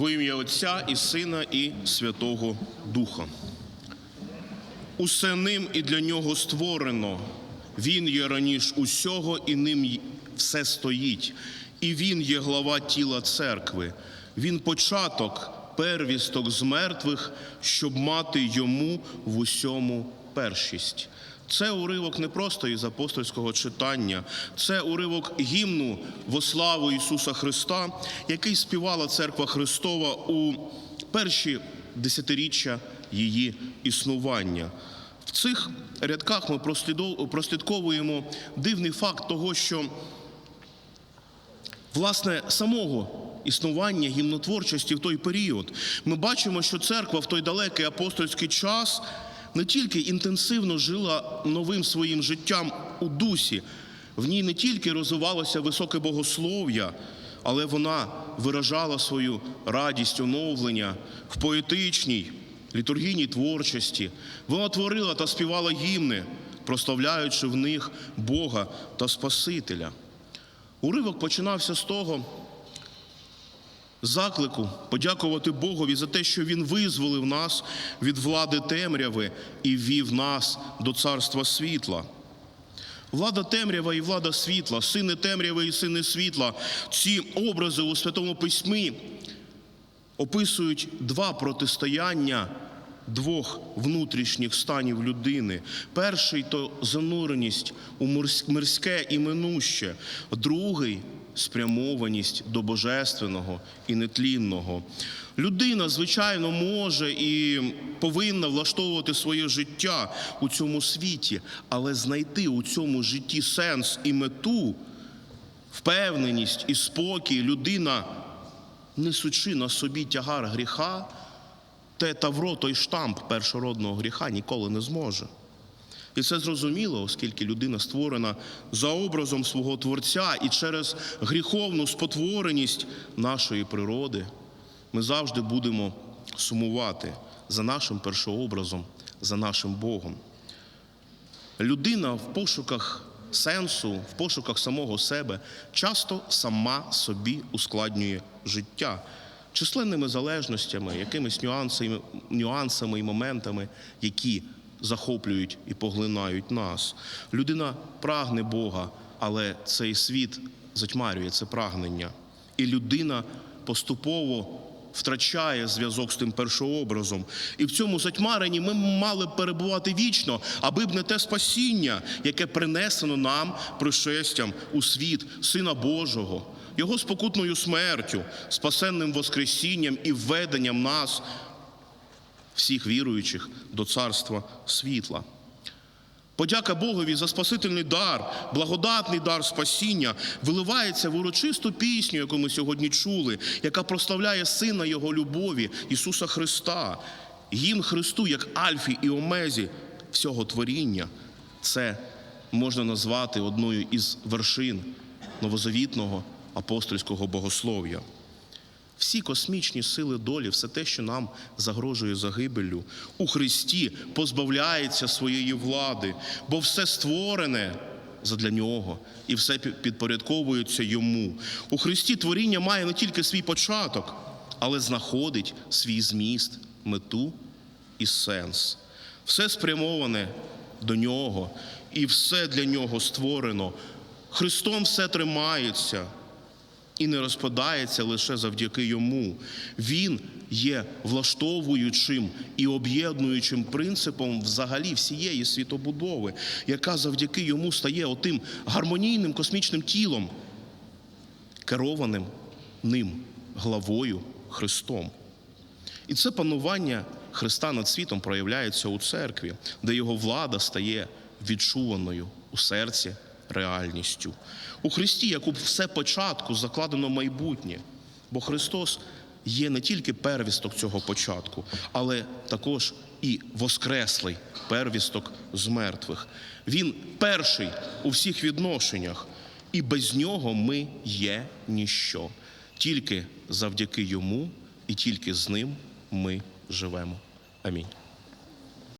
Во ім'я Отця і Сина, і Святого Духа. Усе ним і для нього створено. Він є раніш усього, і ним все стоїть. І він є глава тіла церкви. Він початок, первісток з мертвих, щоб мати йому в усьому першість. Це уривок не просто із апостольського читання, це уривок гімну во славу Ісуса Христа, який співала церква Христова у перші десятиріччя її існування. В цих рядках ми прослідковуємо дивний факт того, що власне самого існування гімнотворчості в той період ми бачимо, що церква в той далекий апостольський час не тільки інтенсивно жила новим своїм життям у дусі, в ній не тільки розвивалося високе богослов'я, але вона виражала свою радість оновлення в поетичній, літургійній творчості. Вона творила та співала гімни, прославляючи в них Бога та Спасителя. Уривок починався з того заклику подякувати Богові за те, що Він визволив нас від влади темряви і ввів нас до царства світла. Влада темрява і влада світла, сини темряви і сини світла. Ці образи у Святому Письмі описують два протистояння двох внутрішніх станів людини. Перший то зануреність у мирське і минуще, другий спрямованість до божественного і нетлінного. Людина, звичайно, може і повинна влаштовувати своє життя у цьому світі, але знайти у цьому житті сенс і мету, впевненість і спокій людина несучи на собі тягар гріха, те тавро, той штамп першородного гріха ніколи не зможе. І це зрозуміло, оскільки людина створена за образом свого Творця і через гріховну спотвореність нашої природи ми завжди будемо сумувати за нашим першообразом, за нашим Богом. Людина в пошуках сенсу, в пошуках самого себе часто сама собі ускладнює життя численними залежностями, якимись нюансами, нюансами і моментами, які захоплюють і поглинають нас. Людина прагне Бога, але цей світ затьмарює це прагнення. І людина поступово втрачає зв'язок з тим першообразом. І в цьому затьмаренні ми мали б перебувати вічно, аби б не те спасіння, яке принесено нам пришестям у світ Сина Божого, Його спокутною смертю, спасенним Воскресінням і введенням нас, всіх віруючих, до царства світла. Подяка Богові за спасительний дар, благодатний дар спасіння виливається в урочисту пісню, яку ми сьогодні чули, яка прославляє Сина Його любові, Ісуса Христа. Гімн Христу, як Альфі і Омезі всього творіння. Це можна назвати одною із вершин новозавітного апостольського богослов'я. Всі космічні сили долі, все те, що нам загрожує загибеллю, у Христі позбавляється своєї влади, бо все створене задля нього і все підпорядковується йому. У Христі творіння має не тільки свій початок, але знаходить свій зміст, мету і сенс. Все спрямоване до нього, і все для нього створено. Христом все тримається і не розпадається лише завдяки йому. Він є влаштовуючим і об'єднуючим принципом взагалі всієї світобудови, яка завдяки йому стає отим гармонійним космічним тілом, керованим ним, главою Христом. І це панування Христа над світом проявляється у церкві, де його влада стає відчуваною у серці реальністю. У Христі, як у все початку, закладено майбутнє, бо Христос є не тільки первісток цього початку, але також і воскреслий первісток з мертвих. Він перший у всіх відношеннях, і без нього ми є ніщо. Тільки завдяки йому і тільки з ним ми живемо. Амінь.